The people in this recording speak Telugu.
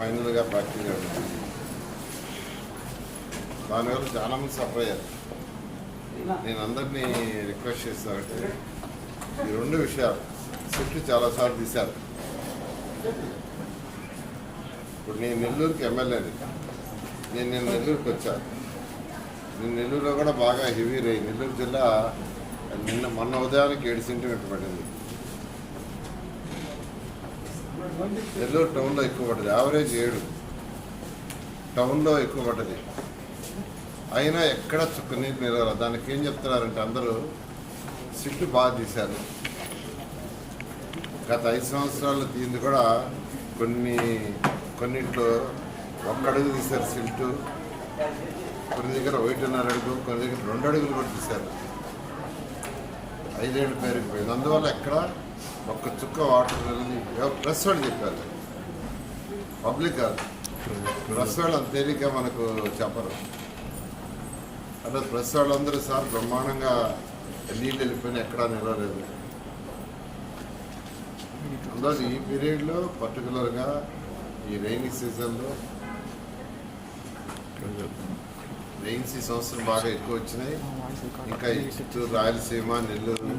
ఫైనల్గా ప్రాక్టికల్ దానివల్ల చాలా మంది సఫర్ అయ్యారు. నేను అందరినీ రిక్వెస్ట్ చేస్తానంటే ఈ రెండు విషయాలు స్విఫ్ట్ చాలాసార్లు తీశారు. ఇప్పుడు నేను నెల్లూరుకి ఎమ్మెల్యేని. నేను నేను నెల్లూరుకి వచ్చాను నేను నెల్లూరులో కూడా బాగా హెవీ రేయి నెల్లూరు జిల్లా నిన్న మొన్న ఉదయానికి ఏడు సెంటీమీటర్ పడింది. నెల్లూరు టౌన్లో ఎక్కువ పడ్డది. యావరేజ్ ఏడు. టౌన్లో ఎక్కువ పడ్డది. అయినా ఎక్కడ చుక్క నీరు దానికి ఏం చెప్తున్నారంటే అందరూ సిట్టు బాగా తీశారు. గత ఐదు సంవత్సరాలు దీన్ని కూడా కొన్ని కొన్నింట్లో ఒక్క అడుగు తీశారు సిల్టు. కొన్ని దగ్గర ఒకటిన్నర అడుగు కొన్ని దగ్గర రెండు అడుగులు కూడా తీశారు. ఐదేళ్ళు పెరిగిపోయింది అందువల్ల ఎక్కడ ఒక్క చుక్క వాటర్ అనేది ప్రెస్ వాళ్ళు చెప్పారు. పబ్లిక్ కాదు. ప్రెస్ వాళ్ళు అంత తేలిక మనకు చెప్పరు. అంటే ప్రెస్ వాళ్ళందరూ సార్ బ్రహ్మాండంగా నీళ్ళు వెళ్ళిపోయినా ఎక్కడా నిలవలేదు అందులో ఈ పీరియడ్లో పర్టికులర్గా ఈ రైనీ సీజన్లో రెయిన్స్ ఈ సంవత్సరం బాగా ఎక్కువ వచ్చినాయి. ఇంకా ఈ చిత్తూరు రాయలసీమ నెల్లూరు